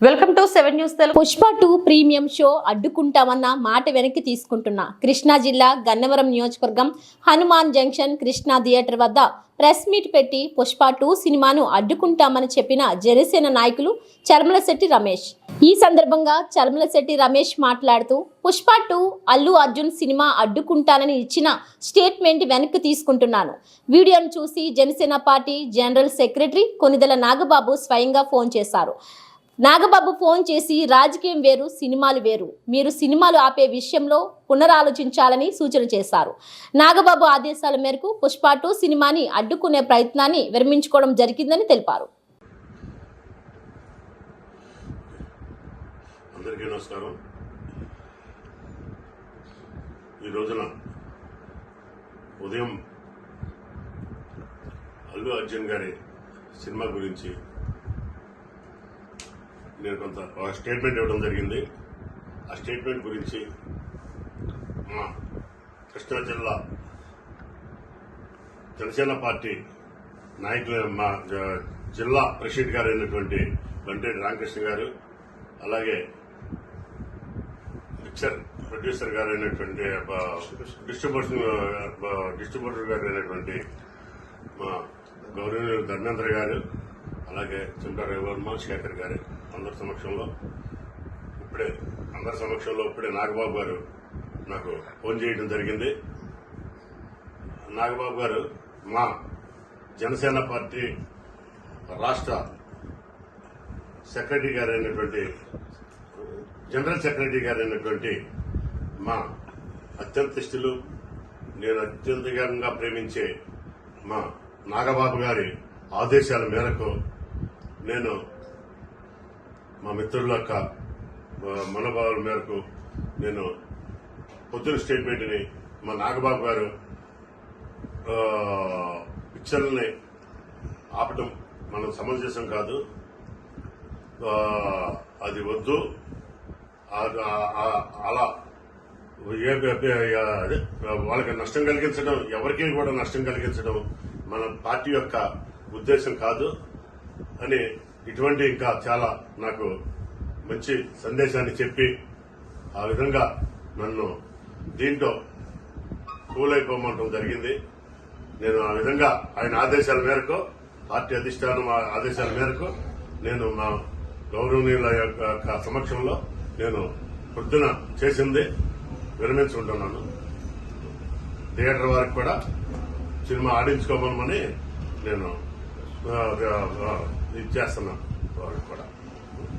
Welcome to seven news Telugu. Pushpa two premium show అడ్డుకుంటామన్న మాట వెనక్కి తీసుకుంటున్నా కృష్ణా జిల్లా గన్నవరం నియోజకవర్గం హనుమాన్ జంక్షన్ కృష్ణా థియేటర్ వద్ద ప్రెస్ మీట్ పెట్టి పుష్ప టూ సినిమాను అడ్డుకుంటామని చెప్పిన జనసేన నాయకులు చర్మలశెట్టి రమేష్. ఈ సందర్భంగా చర్మలశెట్టి రమేష్ మాట్లాడుతూ పుష్ప టూ అల్లు అర్జున్ సినిమా అడ్డుకుంటానని ఇచ్చిన స్టేట్మెంట్ వెనక్కి తీసుకుంటున్నాను. వీడియోను చూసి Janasena party general secretary Konidela Nagababu స్వయంగా ఫోన్ చేశారు. నాగబాబు ఫోన్ చేసి రాజకీయం వేరు సినిమాలు వేరు. మీరు సినిమాలు ఆపే విషయంలో పునరాలోచించాలని సూచన చేశారు. నాగబాబు ఆదేశాల మేరకు పుష్ప టూ సినిమాని అడ్డుకునే ప్రయత్నాన్ని విరమించుకోవడం జరిగిందని తెలిపారు. అందరికీ నమస్కారం. ఈ రోజున ఉదయం అల్లు అర్జున్ గారి సినిమా గురించి నేను కొంత ఒక స్టేట్మెంట్ ఇవ్వడం జరిగింది. ఆ స్టేట్మెంట్ గురించి మా కృష్ణా జిల్లా జనసేన పార్టీ నాయకులు మా జిల్లా ప్రెసిడెంట్ గారు అయినటువంటి బంటేటి రామకృష్ణ గారు అలాగే పిక్చర్ ప్రొడ్యూసర్ గారు అయినటువంటి డిస్ట్రిబ్యూషన్ డిస్ట్రిబ్యూటర్ గారు అయినటువంటి మా గౌరవనీయులు ధర్మేంద్ర గారు అలాగే చింతా రవివర్మ శేఖర్ గారు. అందరి సమక్షంలో. ఇప్పుడే అందరి సమక్షంలో ఇప్పుడే నాగబాబు గారు నాకు ఫోన్ చేయడం జరిగింది. నాగబాబు గారు మా జనసేన పార్టీ రాష్ట్ర సెక్రటరీ గారు అయినటువంటి జనరల్ సెక్రటరీ గారు అయినటువంటి మా అత్యంత ఇష్టలు నేను అత్యంతంగా ప్రేమించే మా నాగబాబు గారి ఆదేశాల మేరకు నేను మా మిత్రుల యొక్క మనోభావాల మేరకు నేను పొద్దున స్టేట్మెంట్ని మా నాగబాబు గారు పిక్చర్లని ఆపటం మనం సమంజసం కాదు. అది వద్దు. అలా ఏ- అదే వాళ్ళకి నష్టం కలిగించడం ఎవరికి కూడా నష్టం కలిగించడం మన పార్టీ యొక్క ఉద్దేశం కాదు అని ఇటువంటి ఇంకా చాలా నాకు మంచి సందేశాన్ని చెప్పి ఆ విధంగా నన్ను దీంట్లో కూలైపోమంటం జరిగింది. నేను ఆ విధంగా ఆయన ఆదేశాల మేరకు పార్టీ అధిష్టానం ఆ ఆదేశాల మేరకు నేను మా గౌరవనీయుల యొక్క సమక్షంలో నేను పొద్దున చేసింది విరమించుకుంటున్నాను థియేటర్ వారికి కూడా సినిమా ఆడించుకోమని నేను ఇది చేస్తున్నాం కూడా.